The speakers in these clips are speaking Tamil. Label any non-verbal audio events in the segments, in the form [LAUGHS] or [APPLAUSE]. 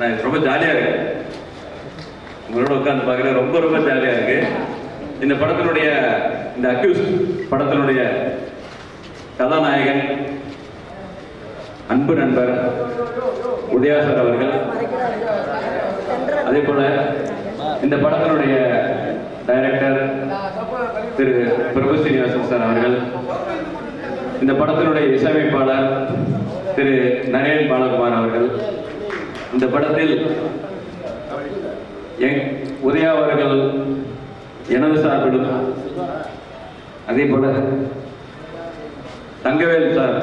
ஆனால் இது ரொம்ப ஜாலியாக இருக்கு. உங்களோட உட்காந்து பார்க்குற ரொம்ப ரொம்ப ஜாலியாக இருக்கு. இந்த படத்தினுடைய இந்த அக்யூஸ் படத்தினுடைய கதாநாயகன் அன்பு நண்பர் உதயா சார் அவர்கள். அதே போல இந்த படத்தினுடைய டைரக்டர் திரு பிரபு சீனிவாசன் சார் அவர்கள். இந்த படத்தினுடைய இசையமைப்பாளர் திரு நரேன் பாலகுமார் அவர்கள். இந்த படத்தில் உதயா அவர்கள் எனது சார்பிலும் அதே போல தங்கவேல் சார்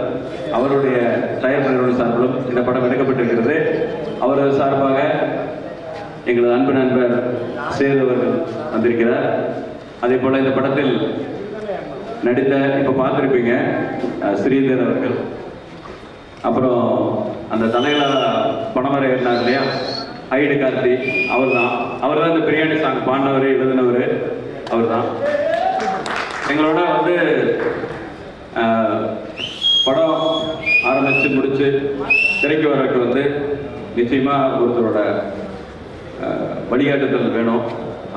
அவருடைய தயாரிப்பாளர்கள் சார்பிலும் இந்த படம் எடுக்கப்பட்டிருக்கிறது. அவரது சார்பாக எங்களது அன்பு நண்பர் சேது அவர்கள் வந்திருக்கிறார். அதே போல இந்த படத்தில் நடித்த இப்ப பார்த்திருப்பீங்க ஸ்ரீதர் அவர்கள். அப்புறம் அந்த தலையில பணமரை இருந்தார் இல்லையா? ஐடு கார்த்தி அவர் தான் அவர் தான் இந்த பிரியாணி சாங் பாடினவர் எழுதினவர். அவர் தான் எங்களோட வந்து படம் ஆரம்பித்து முடிச்சு திரைக்கு வரக்கு வந்து நிச்சயமாக ஒருத்தரோட வழிகாட்டுதல் வேணும்.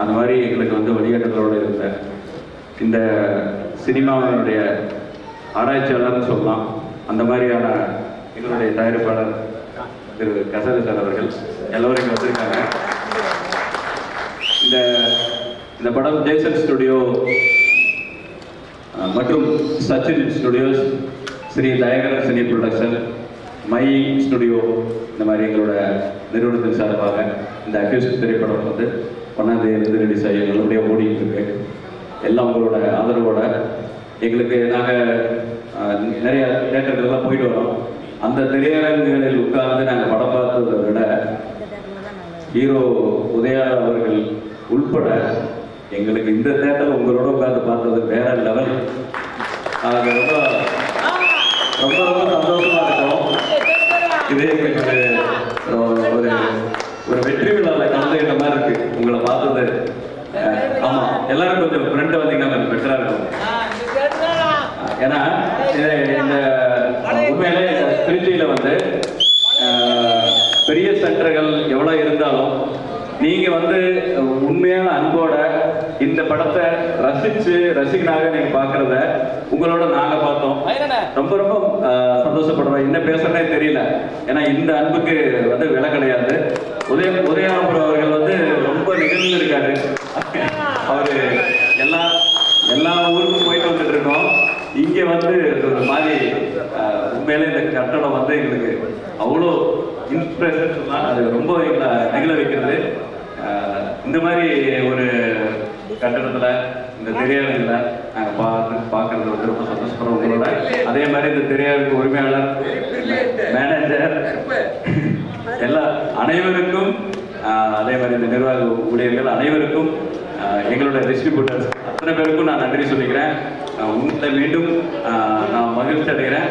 அந்த மாதிரி எங்களுக்கு வந்து வழிகாட்டுதலோட இருந்த இந்த சினிமாவினுடைய ஆராய்ச்சியாளர்னு சொல்லலாம். அந்த மாதிரியான இதனுடைய தயாரிப்பாளர் திரு கசரி சார் அவர்கள் எல்லோரும் இங்கே வந்திருக்காங்க இந்த இந்த படம் ஜெய்சன் ஸ்டுடியோ மற்றும் Sachin studios Sri Dayakaran cine production my studio இந்த மாதிரி எங்களோட நிறுவனத்தின் சார்பாக இந்த அக்யூஸ்ட் திரைப்படம் வந்து ஒன்றாம் ரிலீஸ் ஆகி நல்லபடியாக ஓடிட்டு இருக்கு. எல்லாம் உங்களோட ஆதரவோட எங்களுக்கு நாங்கள் நிறைய தேட்டர்கள்லாம் போயிட்டு வரோம். அந்த திரையரங்குகளில் உட்கார்ந்து நாங்கள் படம் பார்த்ததை விட ஹீரோ உதயா அவர்கள் உள்பட எங்களுக்கு இந்த தேட்டர் உங்களோட உட்கார்ந்து பார்த்தது வேற லெவல் அது ரொம்ப ரொம்ப ரொம்ப சந்தோஷமா இருக்கும். இது எங்களுக்கு ஒரு ஒரு வெற்றி விழாவில் கலந்துக்கிட்ட மாதிரி இருக்கு. உங்களை பார்த்தது. ஆமா எல்லாரும் கொஞ்சம் ஃப்ரெண்ட் வந்தீங்கன்னா கொஞ்சம் பெட்டரா இருக்கும். ஏன்னா இந்த உண்மையிலே திருச்சியில வந்து பெரிய சென்டர்கள் எவ்வளவு இருந்தாலும் நீங்க வந்து உண்மையான அன்போட இந்த படத்தை ரசிச்சு ரசிகனாக நீங்க பாக்குறத உங்களோட நாங்க பார்த்தோம். ரொம்ப ரொம்ப சந்தோஷப்படுறோம். என்ன பேசுறதே தெரியல. ஏன்னா இந்த அன்புக்கு வந்து விலை கிடையாது. உதய உதயாபுரம் அவர்கள் வந்து ரொம்ப நிகழ்ந்து இருக்காரு அவரு எல்லா எல்லா ஊருக்கும் போயிட்டு வந்துட்டு இருக்கோம். இங்க வந்து ஒரு மாதிரி உண்மையிலே இந்த கட்டடம் வந்து எங்களுக்கு அவ்வளோ இன்ஸ்பிரேஷன் சொல்லலாம் அது ரொம்ப எங்களை நெகிழ வைக்கிறது. இந்த மாதிரி ஒரு கட்டடத்தில் இந்த திரையரங்குல நாங்கள் பார்த்து பார்க்கறது வந்து ரொம்ப சந்தோஷப்படுற உங்களோட. அதே மாதிரி இந்த திரையாளருக்கு உரிமையாளர் மேனேஜர் எல்லா அனைவருக்கும் அதே மாதிரி இந்த நிர்வாக ஊழியர்கள் அனைவருக்கும் எங்களுடைய டிஸ்ட்ரிபியூட்டர்ஸ் அத்தனை பேருக்கும் நான் நன்றி சொல்லிக்கிறேன். உங்களை மீண்டும் நான் மகிழ்ச்சி அடைகிறேன்.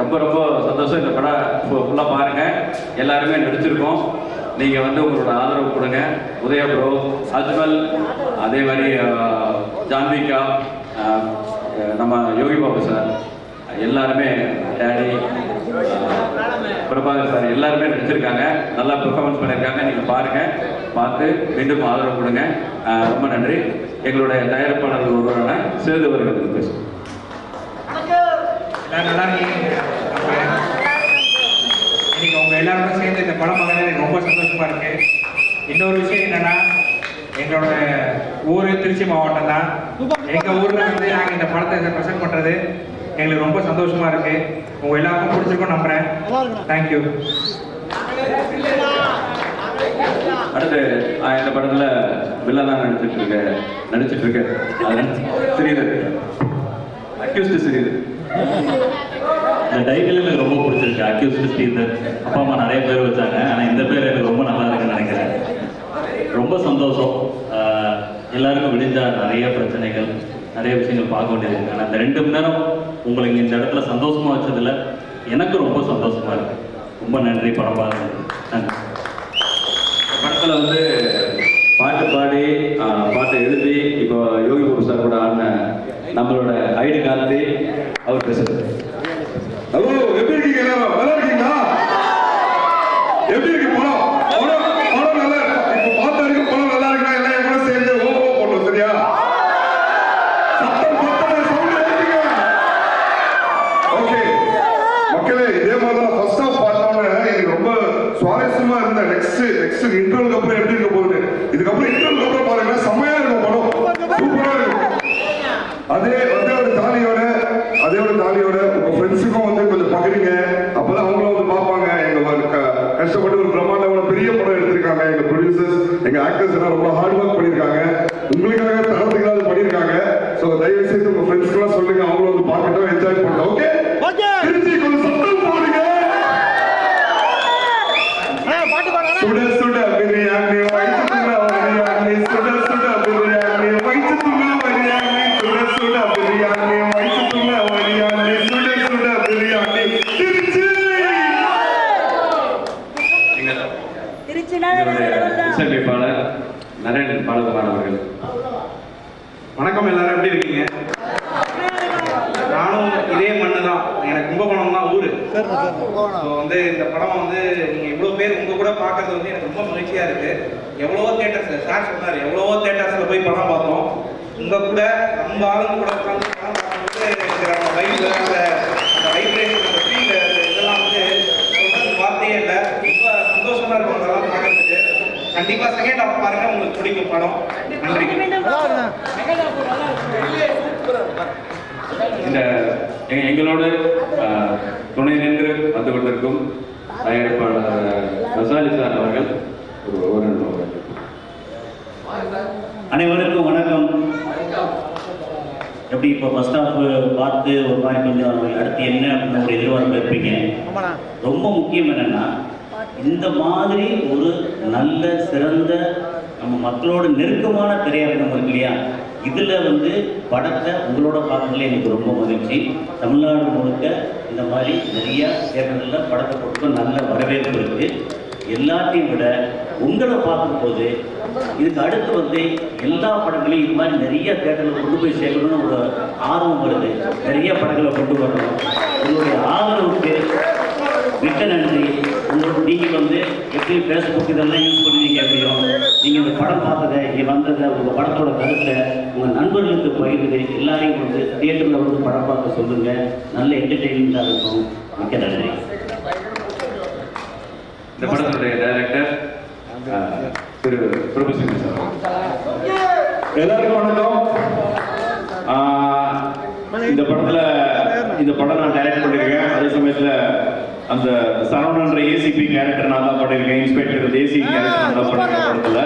ரொம்ப ரொம்ப சந்தோஷம் இந்த படம் ஃபுல்லாக பாருங்கள் எல்லாருமே நடிச்சிருக்கோம். நீங்கள் வந்து உங்களோட ஆதரவு கொடுங்க. உதய ப்ரோ அஜ்மல் அதே மாதிரி ஜான்விகா நம்ம யோகி பாபு சார். எல்லாருமே டேடி பிரபாகர் சார் எல்லாருமே நடிச்சிருக்காங்க. நல்லா பெர்ஃபார்மன்ஸ் பண்ணியிருக்காங்க நீங்கள் பாருங்க. பார்த்து மீண்டும் ஆதரவு கொடுங்க. ரொம்ப நன்றி. எங்களுடைய தயாரிப்பாளர்கள் ஒருவரான சேது அவர்கள் பேசுகிறேன் நல்லா இருக்கீங்க. இன்னைக்கு உங்க எல்லாருமே சேர்ந்து இந்த படம் பார்க்கறது எனக்கு ரொம்ப சந்தோஷமா இருக்கு. இன்னொரு விஷயம் என்னன்னா எங்களோட ஊர் திருச்சி மாவட்டம் தான். எங்க ஊர்ல வந்து நாங்க இந்த படத்தை ப்ரெசென்ட் பண்றது எங்களுக்கு ரொம்ப சந்தோஷமா இருக்கு. உங்க எல்லாருக்கும் பிடிச்சிருக்கும் நம்புறேன். தேங்க்யூ அடுத்து இந்த படத்துல வில்லனா நடிச்சிட்டு இருக்க நடிச்சிட்டு இருக்க. அது ஸ்ரீதர் அக்யூஸ்ட் ஸ்ரீதர் இந்த டைட்டில் எனக்கு ரொம்ப பிடிச்சிருக்கு. அக்யூஸ்ட் ஸ்ரீதர் அப்பா அம்மா நிறைய பேர் வச்சாங்க. ஆனால் இந்த பேர் எனக்கு ரொம்ப நல்லா இருக்குன்னு நினைக்கிறேன். ரொம்ப சந்தோஷம். எல்லாருக்கும் விடிஞ்சா நிறைய பிரச்சனைகள் நிறைய விஷயங்கள் பார்க்க வேண்டியது இருக்கு. ஆனால் இந்த ரெண்டு மணி நேரம் உங்களுக்கு இந்த இடத்துல சந்தோஷமா வச்சதுல எனக்கு ரொம்ப சந்தோஷமா இருக்கு. ரொம்ப நன்றி படம் பார்த்து நன்றி. படத்துல வந்து பாட்டு பாடி பாட்டை எழுதி இப்போ யோகி பாபு சார் கூட ஆடின நம்மளோட ஐடி கார்த்தி அவர் பேசுறது ஹலோ எப்படி இருக்கீங்க எல்லாரும் நல்லா இருக்கீங்களா எப்படி இருக்கு படம் படம் சுவாரஸ்யமா இருந்த நெக்ஸ்ட் நெக்ஸ்ட் இன்டர்வலுக்கு அப்புறம் எப்படி இருக்க போகுது இதுக்கப்புறம் இன்டர்வலுக்கு அப்புறம் பாருங்க செம்மையா இருக்கும் படம் சூப்பரா இருக்கும் அதே அதே ஒரு தாலியோட அதே ஒரு தாலியோட உங்க ஃப்ரெண்ட்ஸுக்கும் வந்து கொஞ்சம் பகிருங்க அப்பதான் அவங்களும் வந்து பார்ப்பாங்க எங்க ஒரு க- கஷ்டப்பட்டு ஒரு பிரம்மாண்டமான பெரிய படம் எடுத்திருக்காங்க எங்க ப்ரொடியூசர்ஸ் எங்க ஆக்டர்ஸ் எல்லாம் ரொம்ப ஹார்ட் ஒர்க் பண்ணிருக்காங்க உங்களுக்காக தரத்துக்கு அது பண்ணிருக்காங்க சோ தயவு செய்து உங்க ஃப்ரெண்ட்ஸ்க்கு எல்லாம் சொல்லுங்க அவங்களும் வந்து பார்க்கட்டும் என்ஜாய் பண்ணட்டும் ஓகே திருச்சி கொஞ்சம் சத்தம் போடுங்க சுட சுட பிரியாணி வயிற்றுல பிரியாணி சுட சுட பிரியாணி வயிற்றுல பிரியாணி சுட சுட பிரியாணி வயிற்றுல பிரியாணி சுட சுட பிரியாணி திருச்சி எங்கள் திருச்சினாலே எங்களுடைய இசையமைப்பாளர் நரேன் பாலகுமார் அவர்கள் வணக்கம் எல்லாரும் எப்படி இருக்கீங்க நானும் இதே மண்ணு தான் எனக்கு கும்பகோணம் தான் ஊரு ஸோ வந்து இந்த படம் வந்து நீங்க இவ்வளவு பேர் உங்க கூட பார்க்கறது வந்து எனக்கு ரொம்ப மகிழ்ச்சியா இருக்கு எவ்வளவோ தேட்டர்ஸ் சார் சொன்னாரு எவ்வளவோ தேட்டர்ஸ்ல போய் படம் பார்த்தோம் உங்க கூட நம்ம ஆளுங்க கூட உட்காந்து பார்க்கும்போது எனக்கு அந்த வைப் அந்த அந்த வைப்ரேஷன் அந்த ஃபீல் இதெல்லாம் வந்து சொல்றது வார்த்தையே இல்லை. ரொம்ப சந்தோஷமா இருக்கும் அதெல்லாம் பார்க்கறதுக்கு. கண்டிப்பா செகண்ட் ஹாஃப் பாருங்க உங்களுக்கு பிடிக்கும் படம். நன்றி. இந்த எங்க- எங்களோடு துணை நின்று வந்து கொண்டிருக்கும் தயாரிப்பாளர் ரசாலி சார் அவர்கள். ஒரு. அனைவருக்கும் வணக்கம். எப்படி இப்போ ஃபர்ஸ்ட் ஹாஃப் பார்த்து ஒரு மாதிரி கொஞ்சம் அடுத்து என்ன அப்படின்னு ஒரு எதிர்பார்ப்பு இருப்பீங்க ரொம்ப முக்கியம் என்னன்னா இந்த மாதிரி ஒரு நல்ல சிறந்த நம்ம மக்களோட நெருக்கமான திரையரங்கம் இருக்கு இல்லையா? இதில் வந்து படத்தை உங்களோட பார்க்கறதுல எனக்கு ரொம்ப மகிழ்ச்சி. தமிழ்நாடு முழுக்க இந்த மாதிரி நிறைய தேட்டர்களில் படத்தை போட்டு நல்ல வரவேற்பு இருக்குது எல்லாத்தையும் விட உங்களை பார்க்கும்போது இதுக்கு அடுத்து வந்து எல்லா படங்களையும் இது மாதிரி நிறைய தேட்டரில் கொண்டு போய் சேர்க்கணும்னு ஒரு ஆர்வம் வருது. நிறைய படங்களை கொண்டு வரணும். உங்களுடைய ஆதரவுக்கு மிக்க நன்றி. உங்களுக்கு நீங்கள் வந்து எப்படி ஃபேஸ்புக் இதெல்லாம் யூஸ் பண்ணுவீங்க எப்படியோ நீங்கள் இந்த படம் பார்த்ததை இங்கே வந்ததை உங்கள் படத்தோட கருத்தை உங்கள் நண்பர்களுக்கு பகிர்ந்து எல்லாரையும் வந்து தியேட்டரில் வந்து படம் பார்க்க சொல்லுங்கள் நல்ல என்டர்டெயின்மெண்ட்டாக இருக்கும். மிக்க நன்றி. இந்த படத்தினுடைய டைரக்டர் திரு பிரபுசிங் சார். எல்லாருக்கும் வணக்கம். இந்த படத்துல இந்த படம் நான் டைரக்ட் பண்ணிருக்கேன். அதே சமயத்துல அந்த சரவணன்ற ஏசிபி கேரக்டர் நான் தான் பண்ணிருக்கேன். இன்ஸ்பெக்டர் ஏசிபி கேரக்டர் நான் தான் பண்ணிருக்கேன் படத்துல.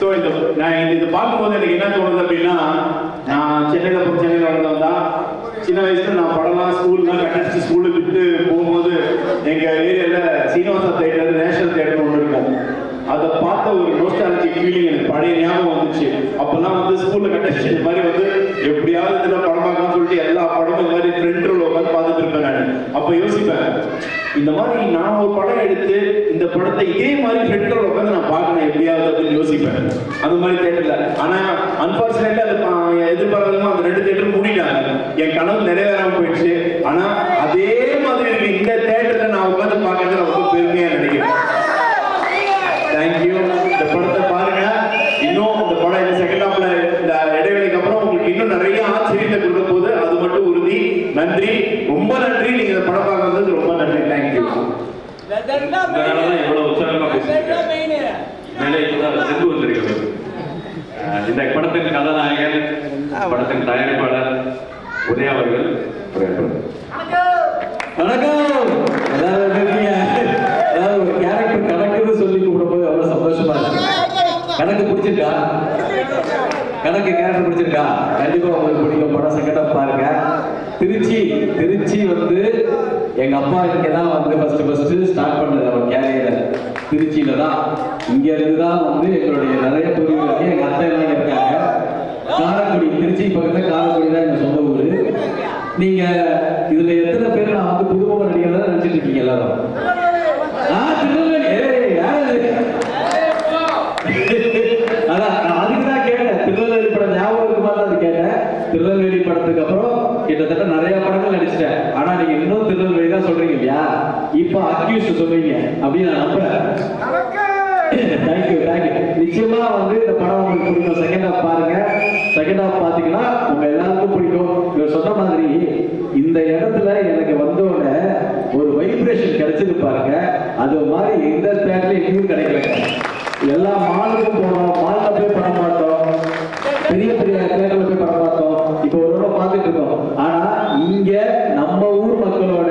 ஸோ இந்த நான் இந்த இது பார்க்கும்போது எனக்கு என்ன தோணுது அப்படின்னா நான் சென்னையில் சென்னையில் வளர்ந்தவன் தான். சின்ன வயசுல நான் படம்லாம் ஸ்கூல்லாம் கட்டடிச்சு ஸ்கூலுக்கு விட்டு போகும்போது எங்க ஏரியால சீனிவாசா தேட்டர் நேஷனல் தேட்டர் ஒன்று அதை பார்த்த ஒரு நோஸ்டாலஜி ஃபீலிங் எனக்கு பழைய ஞாபகம் வந்துச்சு. அப்பெல்லாம் வந்து ஸ்கூல்ல கட்டடிச்சு இந்த மாதிரி வந்து எப்படியாவது இதுல படம் சொல்லிட்டு எல்லா படமும் இந்த மாதிரி ஃப்ரெண்ட் ரோல் உட்காந்து பார்த்துட்டு இருப்பேன் நான். அப்ப யோசிப்பேன் இந்த மாதிரி நான் ஒரு படம் எடுத்து இந்த படத்தை இதே மாதிரி ஃப்ரெண்ட் ரோல் உட்காந்து நான் பார்க்கணும் எப்படியாவது அப்படின்னு யோசிப்பேன். அந்த மாதிரி தேட்டர்ல ஆனா அன்பார்ச்சுனேட்லி அது பா- அந்த ரெண்டு தேட்டரும் மூடிட்டாங்க. என் கனவு நிறைவேறாம போயிடுச்சு. ஆனா அதே மாதிரி இருக்கு. இந்த தேட்டர்ல நான் உட்காந்து பார்க்கறது ரொம்ப பெருமையா நினைக்கிறேன். எவ்வளவு உற்சாகமா இப்பதான் சென்று வந்திருக்கிறது. இந்த படத்தின் கதாநாயகன் படத்தின் தயாரிப்பாளர் உதயா அவர்கள். வணக்கம். அதாவது கேரக்டர் கணக்குன்னு சொல்லி கூப்பிடும்போது அவ்வளவு சந்தோஷமா இருக்கு. கணக்கு பிடிச்சிருக்கா? கணக்கு கேரக்டர் பிடிச்சிருக்கா? கண்டிப்பா உங்களுக்கு பிடிக்கும் படம் செகண்ட் பாருங்க. திருச்சி திருச்சி வந்து எங்க அப்பா இங்க தான் வந்து ஃபர்ஸ்ட் ஃபர்ஸ்ட் ஸ்டார்ட் பண்ணது. அவர் கேரியர் திருச்சியில தான். இங்க இருந்து தான் வந்து எங்களுடைய நிறைய தொழில்கள் எங்க அத்தை எல்லாம் இருக்காங்க. காரக்குடி திருச்சி பக்கத்துல காரைக்குடி தான் எங்க சொந்த ஊரு. நீங்க இதுல எத்தனை பேர் நான் வந்து புதுமுக நடிகர் தான் நினைச்சிட்டு இருக்கீங்க எல்லாரும் ஆ, திருநெல்வேலி ஏய், யார் அது? அதான் நான் அதுக்கு தான் கேட்டேன் திருநெல்வேலி படம் ஞாபகம் இருக்குமா அது கேட்டேன் திருநெல்வேலி படத்துக்கு அப்புறம் கிட்டத்தட்ட நிறைய படங்கள் நடிச்சிட்டேன் ஆனா நீங்க இன்னும் திருநெல்வேலி தான் சொல்றீங்க இல்லையா அக்யூஸ் சொல்றீங்க. அப்படின்னு நான் நம்புறேன் தேங்க்யூ தேங்க்யூ நிச்சயமா வந்து இந்த படம் உங்களுக்கு பிடிக்கும். செகண்ட் ஹாஃப் பாருங்க. செகண்ட் ஹாஃப் பாத்தீங்கன்னா உங்க எல்லாருக்கும் பிடிக்கும். இவர் சொன்ன மாதிரி இந்த இடத்துல எனக்கு வந்தோடனே ஒரு வைப்ரேஷன் கிடைச்சது பாருங்க. அது மாதிரி எந்த தேட்டர்ல எங்கேயும் கிடைக்கலங்க எல்லா மாலுக்கும் போனோம். மால்ல போய் படம் பார்த்தோம். பெரிய பெரிய தேட்டர்ல போய் படம் பார்த்தோம் இப்போ ஒரு தடவை பார்த்துட்டு இருக்கோம் ஆனா இங்க நம்ம ஊர் மக்களோட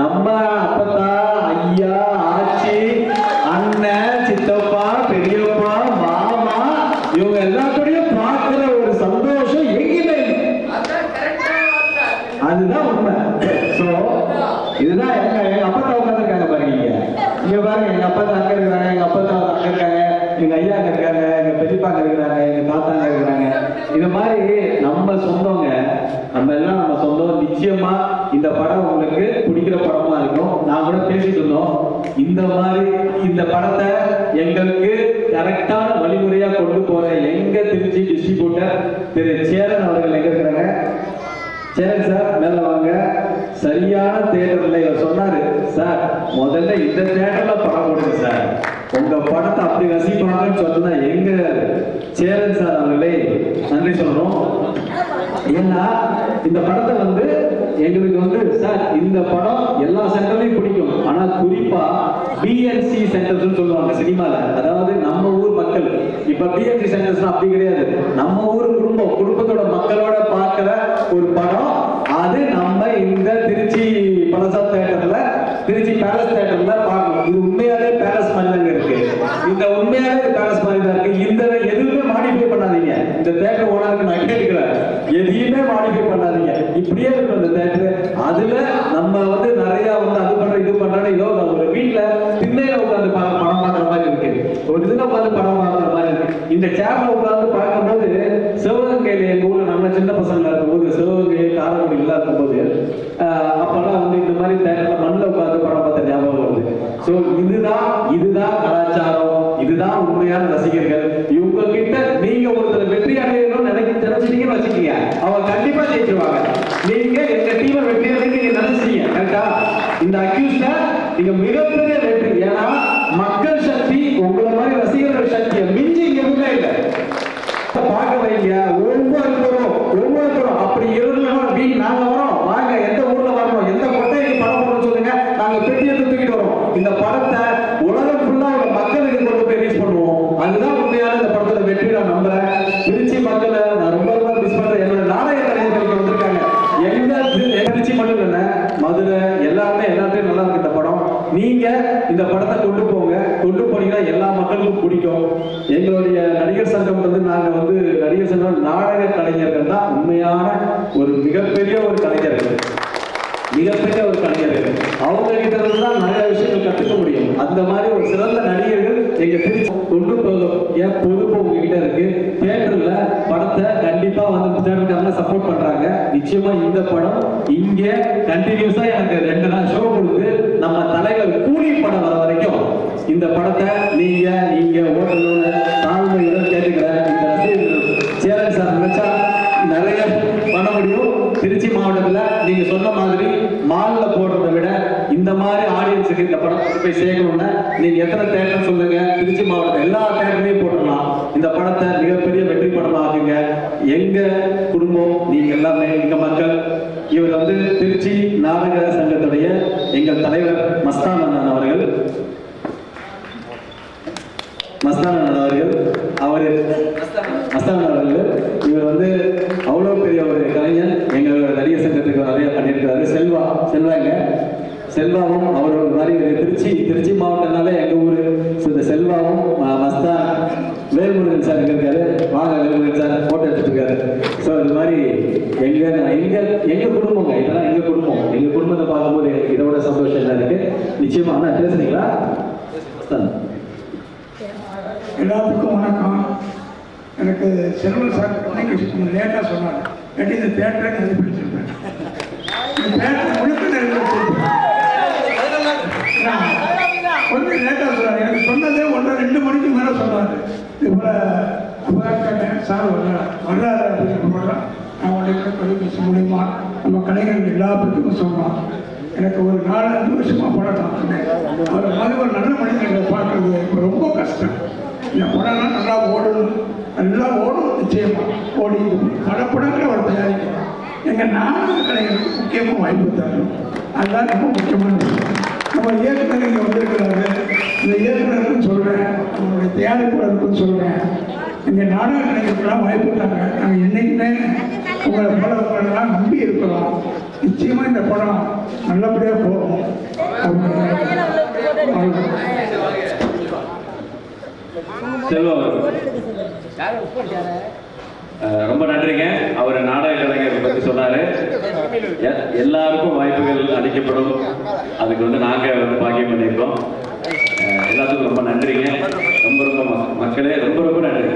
நம்ம அப்பத்தா ஐயா ஆச்சி அண்ணன் சித்தப்பா பெரியப்பா மாமா இவங்க எல்லாத்தோடையும் பார்க்கிற ஒரு சந்தோஷம் எங்கேயுமே இல்லை. அதுதான் உண்மை சோ இதுதான் எங்க எங்க அப்பத்தா உட்காந்துருக்காங்க பாருங்க இங்க இங்க பாருங்க எங்க அப்பத்தா அங்க இருக்காங்க எங்க அப்பத்தா அங்க இருக்காங்க எங்க ஐயா அங்க இருக்காங்க எங்க பெரியப்பா அங்க இருக்கிறாங்க எங்க தாத்தா அங்க இருக்கிறாங்க இது மாதிரி நம்ம சொந்தங்க நம்ம எல்லாம் நம்ம சொந்தம் நிச்சயமா இந்த படம் உங்களுக்கு பிடிக்கிற படமா இருக்கும். நான் கூட பேசிட்டு இருந்தோம். இந்த மாதிரி இந்த படத்தை எங்களுக்கு கரெக்டான வழிமுறையா கொண்டு போற எங்க திருச்சி டிஸ்ட்ரிபியூட்டர் திரு சேரன் அவர்கள் எங்க இருக்கிறாங்க சேரன் சார் மேல வாங்க. சரியான தேட்டர்ல இவர் சொன்னாரு சார் முதல்ல இந்த தேட்டர்ல படம் போடுங்க சார் உங்க படத்தை அப்படி ரசிப்பாங்கன்னு சொன்னா எங்க சேரன் சார் அவர்களே நன்றி சொல்றோம் ஏன்னா இந்த படத்தை வந்து எங்களுக்கு வந்து சார் இந்த படம் எல்லா சென்டர்லையும் பிடிக்கும். ஆனா குறிப்பா பிஎன்சி சென்டர்ஸ் சொல்லுவாங்க சினிமால. அதாவது நம்ம ஊர் மக்கள். இப்ப பிஎன்சி சென்டர்ஸ் அப்படி கிடையாது. நம்ம ஊர் குடும்பம் குடும்பத்தோட மக்களோட பார்க்கிற ஒரு படம். அது நம்ம இந்த திருச்சி பலசா தேட்டர்ல திருச்சி பேலஸ் தேட்டர்ல பார்க்கணும். இது உண்மையாலே பேலஸ் மாதிரி தாங்க இருக்கு. இந்த உண்மையாலே பேலஸ் மாதிரி தான் இருக்கு இந்த எதுவுமே மாடிஃபை பண்ணாதீங்க இந்த தேட்டர் ஓனருக்கு நான் கேட்டுக்கிறேன் எதையுமே மாடிஃபை பண்ணாதீங்க இப்படியே இருக்கும் இந்த தேட்டர் அதுல நம்ம வந்து நிறைய வந்து அது பண்ற இது பண்றோம் ஏதோ ஒரு வீட்டுல திண்ணையில உட்காந்து படம் படம் பார்க்குற மாதிரி இருக்கு ஒரு இதுல உட்காந்து படம் பார்க்குற மாதிரி இருக்கு இந்த சேர்ல உட்காந்து பார்க்கும்போது சிவகங்கையில எங்க ஊர்ல நம்ம சின்ன பசங்களா இருக்கும்போது சிவகங்கை காரைக்குடி எல்லாம் இருக்கும்போது ஆஹ் அப்பெல்லாம் வந்து இந்த மாதிரி தேட்டர்ல மண்ணில் உட்காந்து படம் பார்த்த ஞாபகம் வருது ஸோ இதுதான் இதுதான் கலாச்சாரம் இதுதான் உண்மையான ரசிகர்கள் இவங்க கிட்ட நீங்க ஒருத்தர் வெற்றி அடையணும்னு நினைக்க நினைச்சிட்டீங்கன்னு வச்சுக்கீங்க அவங்க கண்டிப்பா ஜெயிச்சிருவாங்க நீங்க எங்க டீமை வெற்றி அடைஞ்சு நீங்க நினைச்சிட்டீங்க கரெக்டா இந்த அக்யூஸ்ட நீங்க மிகப்பெரிய வெற்றி ஏன்னா மக்கள் சக்தி உங்களை மாதிரி ரசிகர்கள் சக்தியை மிஞ்சி இங்க எதுவுமே இல்லை பார்க்க வைங்க ஒவ்வொருத்தரும் ஒவ்வொருத்தரும் அப்படி இருந்தாலும் வீ நாங்க வரோம் வாங்க எந்த ஊர்ல வரணும் எந்த கொட்டைக்கு படம் போடணும் சொல்லுங்க நாங்க பெட்டி எடுத்து தூக்கிட்டு வரோம் இந்த படத்தை உலகம் ஃபுல்லா உள்ள மக்களுக்கு கொண்டு போய் ரீச் பண்ணுவோம் அதுதான் உண்மையான இந்த படத்தோட வெற்றி நான் நம்புறேன் திருச்சி மக்களை நான் ரொம்ப ரொம்ப மிஸ் பண்றேன் என்னோட நாடக கலைஞர்கள் வந்திருக்காங்க எங்க தி- திருச்சி மட்டும் இல்ல மதுரை எல்லாமே எல்லாத்தையும் நல்லா இருக்கு இந்த படம் நீங்க இந்த படத்தை கொண்டு போங்க கொண்டு போனீங்கன்னா எல்லா மக்களுக்கும் பிடிக்கும் எங்களுடைய நடிகர் சங்கம் வந்து நாங்க வந்து நடிகர் சங்கம் நாடக கலைஞர்கள் தான் உண்மையான ஒரு மிகப்பெரிய ஒரு கலைஞர்கள் மிகப்பெரிய ஒரு கலைஞர்கள் அவங்க கிட்ட இருந்து தான் நிறைய விஷயங்கள் கத்துக்க முடியும் அந்த மாதிரி ஒரு சிறந்த நடிகர்கள் எங்க திருச்சி கொண்டு போகும் ஏன் பொறுப்பு உங்ககிட்ட இருக்கு தியேட்டர்ல படத்தை கண்டிப்பா வந்து தேட்டருக்காரங்க சப்போர்ட் பண்றாங்க நிச்சயமா இந்த படம் இங்க கண்டினியூஸா எனக்கு ரெண்டு நாள் ஷோ கொடுத்து நம்ம தலைவர் கூலி படம் வர வரைக்கும் இந்த படத்தை நீங்க நீங்க ஓட்டணும்னு தாழ்மையுடன் கேட்டுக்கிறேன் இந்த ரசிகர்கள் சேரன் சார் நினைச்சா நிறைய பண்ண முடியும். திருச்சி மாவட்டத்துல நீங்க சொன்ன மாதிரி மால்ல போடுறதை விட இந்த மாதிரி ஆடியன்ஸுக்கு இந்த படம் போய் சேர்க்கணும்னா நீங்க எத்தனை தேட்டர் சொல்லுங்க திருச்சி மாவட்டம் எல்லா தேட்டர்லயும் போட்டுடலாம். இந்த படத்தை மிகப்பெரிய வெற்றி படமா ஆகுங்க எங்க குடும்பம் நீங்க எல்லாமே எங்க மக்கள் இவர் வந்து திருச்சி நாடக சங்கத்துடைய எங்கள் தலைவர் மஸ்தான் அண்ணன் அவர்கள் மஸ்தானன் அவர்கள் அவர் மஸ்தானன் அவர்கள் இவர் வந்து அவ்வளோ பெரிய ஒரு கலைஞர் எங்களோட நடிகர் சங்கத்துக்கு நிறைய பண்ணியிருக்காரு செல்வா செல்வாங்க செல்வாவும் அவர் ஒரு மாதிரி திருச்சி திருச்சி மாவட்டம்னாலே எங்கள் ஊர்? இந்த செல்வாவும் மஸ்தா வேல்முருகன் சார் இங்க இருக்காரு? வாங்க வேல்முருகன் சார் ஃபோட்டோ எடுத்துருக்காரு ஸோ இது மாதிரி எங்க எங்க எங்க குடும்பங்க? இதெல்லாம் எங்க குடும்பம்? எங்க குடும்பத்தை பார்க்கும்போது எனக்கு இதை விட சந்தோஷம் என்ன இருக்கு? நிச்சயமா அண்ணா பேசுறீங்களா எல்லாத்துக்கும் வணக்கம். எனக்கு செல்வன் சார் லேட்டாக சொன்னார். கேட்டு இந்த தேட்டரை கண்டுபிடிச்சிருப்பேன் இந்த தேட்டர் கொஞ்சம் லேட்டாக சொன்னார் எனக்கு சொன்னதே ஒன்றரை ரெண்டு மணிக்கு மேலே சொன்னார். இது போல கேட்டேன் சார் வர்ற வர்றாரு அப்படின்னு சொல்கிறேன் நான் உடனே கூட பேச முடியுமா நம்ம கலைஞர்கள் எல்லா பற்றியும் சொன்னோம் எனக்கு ஒரு நாலஞ்சு வருஷமா படம் சொன்னேன் அவர் மாதிரி ஒரு நல்ல மனிதர்களை பார்க்குறது இப்ப ரொம்ப கஷ்டம். இந்த படம்லாம் நல்லா ஓடணும் நல்லா ஓடும் நிச்சயமா. ஓடி பல படங்களை அவர் தயாரிக்கணும் எங்க நாடக கலைஞர்களுக்கு முக்கியமாக வாய்ப்பு தரணும் அதுதான் ரொம்ப முக்கியமான விஷயம். நம்ம இயக்குனர் இங்கே வந்திருக்கிறாரு. இயக்குனருக்கும் சொல்கிறேன் நம்மளுடைய தயாரிப்பாளருக்கும் சொல்கிறேன் இந்த நாடக கலைஞருக்கெல்லாம் வாய்ப்பு தாங்க நாங்கள் என்றைக்குமே உங்களை போல உங்களெல்லாம் நம்பி இருக்கிறோம் நிச்சயமாக இந்த படம் நல்லபடியாக போகும். செல்வம் ரொம்ப நன்றிங்க. அவர் நாடக கலைஞர் பற்றி சொன்னாரு. எல்லாருக்கும் வாய்ப்புகள் அளிக்கப்படும். அதுக்கு வந்து நாங்க வந்து பாக்கியம் பண்ணியிருக்கோம். எல்லாத்துக்கும் ரொம்ப நன்றிங்க. ரொம்ப ரொம்ப மக்களே ரொம்ப ரொம்ப நன்றி.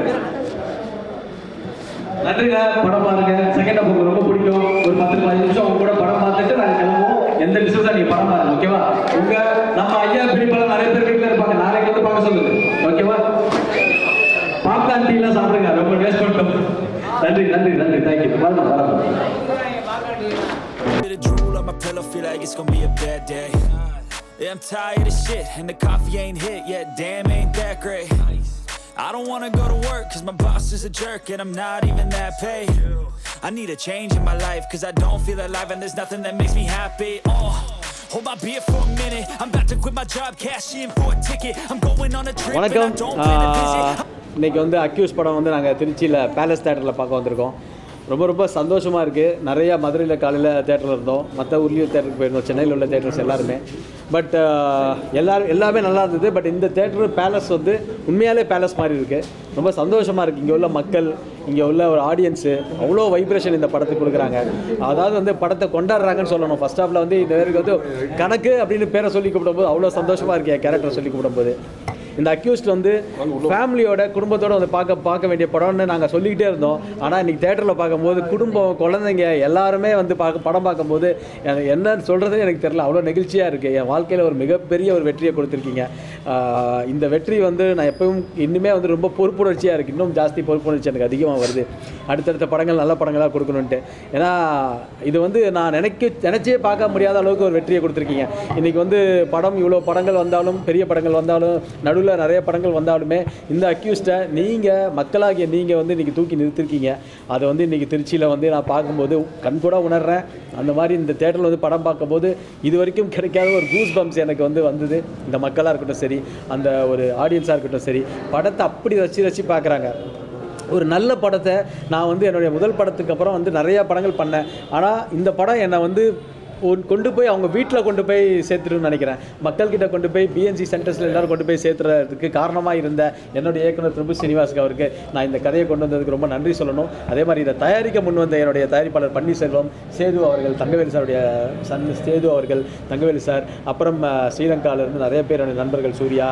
நன்றிங்க. படம் பாருங்க. செகண்ட் ஹாஃப் ரொம்ப பிடிக்கும். ஒரு பத்து பதினஞ்சு நிமிஷம் உங்க கூட படம் பார்த்துட்டு நாங்கள் கிளம்புவோம். எந்த விஷயத்த நீங்க படம் பாருங்க ஓகேவா உங்க நம்ம ஐயா பிரிப்பெல்லாம் நிறைய பேர் வீட்டில் இருப்பாங்க. நாளைக்கு வந்து பார்க்க சொல்லுங்க ஓகேவா பாப்கார்ன் டீலாம் சாப்பிடுங்க. ரொம்ப வேஸ்ட் பண்ணிட்டோம். நன்றி நன்றி நன்றி தேங்க்யூ வரணும் வரணும் Bit of drool on my pillow, feel like it's gonna be a bad day. Yeah, I'm tired of shit, and the coffee ain't hit yet. Damn, ain't that great. I don't wanna go to work, cause my boss is a jerk, and I'm not even that paid. I need a change in my life, cause I don't feel alive, and there's nothing that makes me happy. Oh. Hold my beer for a minute. I'm about to quit my job, cash in for a ticket. I'm going on a trip, but I வணக்கம் இன்றைக்கி வந்து அக்யூஸ் படம் வந்து நாங்கள் திருச்சியில் பேலஸ் தேட்டரில் பார்க்க வந்திருக்கோம். ரொம்ப ரொம்ப சந்தோஷமாக இருக்குது நிறையா மதுரையில் காலையில் தேட்டரில் இருந்தோம். மற்ற ஊர்லேயும் தேட்டருக்கு போயிருந்தோம். சென்னையில் உள்ள தேட்டர்ஸ் எல்லாருமே. பட் uh, எல்லாரும் எல்லாமே நல்லா இருந்தது. பட் இந்த தேட்டர் பேலஸ் வந்து உண்மையாலே பேலஸ் மாதிரி இருக்குது ரொம்ப சந்தோஷமாக இருக்குது இங்கே உள்ள மக்கள் இங்கே உள்ள ஒரு ஆடியன்ஸு அவ்வளோ வைப்ரேஷன் இந்த படத்துக்கு கொடுக்குறாங்க. அதாவது வந்து படத்தை கொண்டாடுறாங்கன்னு சொல்லணும். ஃபஸ்ட் ஹாஃபில் வந்து இந்த பேருக்கு வந்து கணக்கு அப்படின்னு பேரை சொல்லி கூப்பிடும்போது அவ்வளோ சந்தோஷமாக இருக்கு என் கேரக்டரை சொல்லி கூப்பிடும்போது. இந்த அக்யூஸ்ட் வந்து ஃபேமிலியோட குடும்பத்தோட வந்து பார்க்க பார்க்க வேண்டிய படம்னு நாங்கள் சொல்லிக்கிட்டே இருந்தோம். ஆனால் இன்றைக்கி தேட்டரில் பார்க்கும்போது குடும்பம் குழந்தைங்க எல்லாருமே வந்து பார்க்க படம் பார்க்கும்போது எனக்கு என்ன சொல்கிறதுன்னு எனக்கு தெரியல. அவ்வளோ நெகிழ்ச்சியாக இருக்குது என் வாழ்க்கையில் ஒரு மிகப்பெரிய ஒரு வெற்றியை கொடுத்துருக்கீங்க. இந்த வெற்றி வந்து நான் எப்பவும் இன்னுமே வந்து ரொம்ப பொறுப்புணர்ச்சியாக இருக்குது இன்னும் ஜாஸ்தி பொறுப்புணர்ச்சி எனக்கு அதிகமாக வருது. அடுத்தடுத்த படங்கள் நல்ல படங்களாக கொடுக்கணுன்ட்டு ஏன்னா இது வந்து நான் நினைக்க நினச்சே பார்க்க முடியாத அளவுக்கு ஒரு வெற்றியை கொடுத்துருக்கீங்க. இன்றைக்கி வந்து படம் இவ்வளோ படங்கள் வந்தாலும் பெரிய படங்கள் வந்தாலும் நடுவில் நிறைய படங்கள் வந்தாலுமே இந்த அக்யூஸ்டை நீங்கள் மக்களாகிய நீங்கள் வந்து இன்றைக்கி தூக்கி நிறுத்திருக்கீங்க. அதை வந்து இன்றைக்கி திருச்சியில் வந்து நான் பார்க்கும்போது கண்கூட உணர்றேன். அந்த மாதிரி இந்த தேட்டரில் வந்து படம் பார்க்கும்போது இது வரைக்கும் கிடைக்காத ஒரு கூஸ் பம்ப்ஸ் எனக்கு வந்து வந்தது. இந்த மக்களாக இருக்கட்டும் சரி அந்த ஒரு ஆடியன்ஸாக இருக்கட்டும் சரி படத்தை அப்படி ரசி ரசி பார்க்குறாங்க. ஒரு நல்ல படத்தை நான் வந்து என்னுடைய முதல் படத்துக்கு அப்புறம் வந்து நிறையா படங்கள் பண்ணேன். ஆனால் இந்த படம் என்னை வந்து கொண்டு போய் அவங்க வீட்டில் கொண்டு போய் சேர்த்துருன்னு நினைக்கிறேன். மக்கள்கிட்ட கொண்டு போய் பிஎன்சி சென்டர்ஸில் எல்லாரும் கொண்டு போய் சேர்த்துறதுக்கு காரணமாக இருந்த என்னுடைய இயக்குனர் திருபு ஸ்ரீனிவாஸ்க்கு அவருக்கு நான் இந்த கதையை கொண்டு வந்ததுக்கு ரொம்ப நன்றி சொல்லணும். அதே மாதிரி இதை தயாரிக்க முன் வந்த என்னுடைய தயாரிப்பாளர் பன்னீர்செல்வம் சேது அவர்கள் தங்கவேலு சாருடைய சன் சேது அவர்கள் தங்கவேலு சார் அப்புறம் ஸ்ரீலங்காவிலேருந்து நிறைய பேர் என்னுடைய நண்பர்கள் சூர்யா